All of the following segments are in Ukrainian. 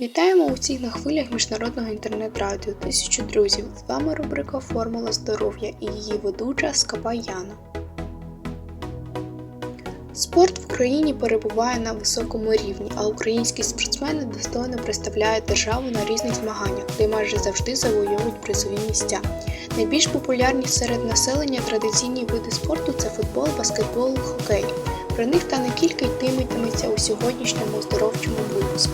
Вітаємо усіх на хвилях міжнародного інтернет-радіо Тисячу друзів. З вами рубрика Формула здоров'я і її ведуча Скапа Яна. Спорт в Україні перебуває на високому рівні, а українські спортсмени достойно представляють державу на різних змаганнях, де майже завжди завойовують призові місця. Найбільш популярні серед населення традиційні види спорту це футбол, баскетбол, хокей. Про них та не тільки йтиметиметься у сьогоднішньому оздоровчому випуску.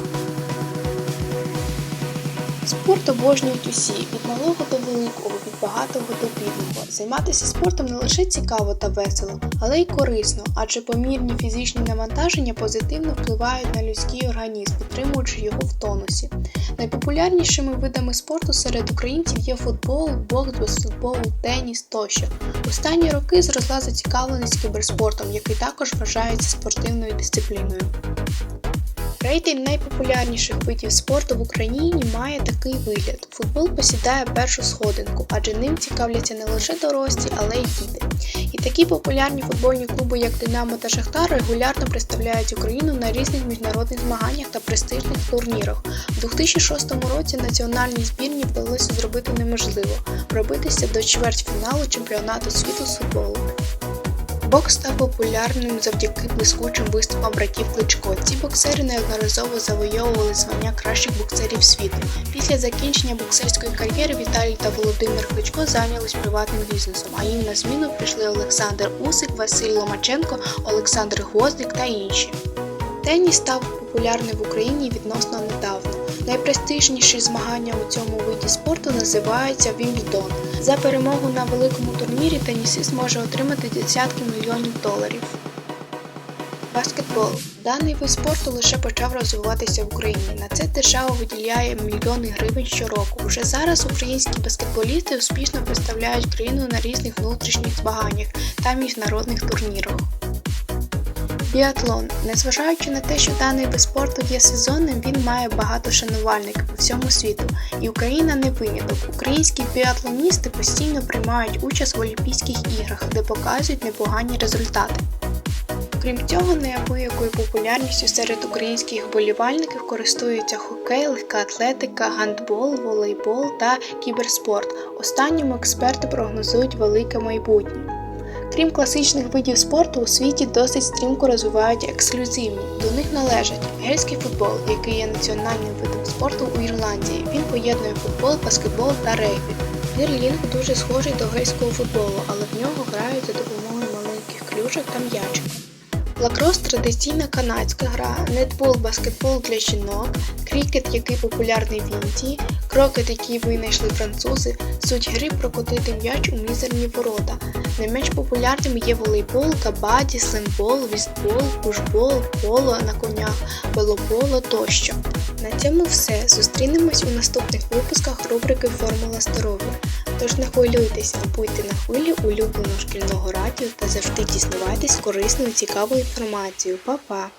Спорт обожнюють усі, від малого до великого, від багатого до бідного. Займатися спортом не лише цікаво та весело, але й корисно, адже помірні фізичні навантаження позитивно впливають на людський організм, підтримуючи його в тонусі. Найпопулярнішими видами спорту серед українців є футбол, бокс, баскетбол, теніс тощо. Останні роки зросла зацікавленість кіберспортом, який також вважається спортивною дисципліною. Рейтинг найпопулярніших видів спорту в Україні має такий вигляд: футбол посідає першу сходинку, адже ним цікавляться не лише дорослі, але й діти. І такі популярні футбольні клуби, як Динамо та Шахтар, регулярно представляють Україну на різних міжнародних змаганнях та престижних турнірах. У 2006 році національній збірні вдалося зробити неможливо пробитися до чвертьфіналу чемпіонату світу з футболу. Бокс став популярним завдяки блискучим виступам братів Кличко. Ці боксери неодноразово завойовували звання кращих боксерів світу. Після закінчення боксерської кар'єри Віталій та Володимир Кличко зайнялись приватним бізнесом, а їм на зміну прийшли Олександр Усик, Василь Ломаченко, Олександр Гвоздик та інші. Теніс став популярним в Україні відносно недавно. Найпрестижніші змагання у цьому виді спорту називаються Вімблдон. За перемогу на великому турнірі тенісист може отримати десятки мільйонів доларів. Баскетбол. Даний вид спорту лише почав розвиватися в Україні. На це держава виділяє мільйони гривень щороку. Уже зараз українські баскетболісти успішно представляють країну на різних внутрішніх змаганнях та міжнародних турнірах. Біатлон. Незважаючи на те, що даний вид спорту є сезонним, він має багато шанувальників по всьому світу, і Україна не виняток. Українські біатлоністи постійно приймають участь в Олімпійських іграх, де показують непогані результати. Крім цього, неабиякою популярністю серед українських вболівальників користуються хокей, легка атлетика, гандбол, волейбол та кіберспорт. Останньому експерти прогнозують велике майбутнє. Крім класичних видів спорту, у світі досить стрімко розвивають ексклюзивні. До них належать гельський футбол, який є національним видом спорту у Ірландії. Він поєднує футбол, баскетбол та регбі. Гірлінг дуже схожий до гельського футболу, але в нього грають за допомогою маленьких клюшок та м'ячика. Лакрос традиційна канадська гра, нетбол, баскетбол для жінок, крікет, який популярний в Індії, крокет, який винайшли французи, суть гри прокотити м'яч у мізерні ворота. Не менш популярними є волейбол, кабаді, слимбол, вістбол, пушбол, поло на конях, велополо тощо. На цьому все. Зустрінемось у наступних випусках рубрики Формула здоров'я. Тож не хвилюйтесь, а будьте на хвилі улюбленого шкільного радіо та завжди дізнавайтесь корисною цікавою інформацією. Па-па!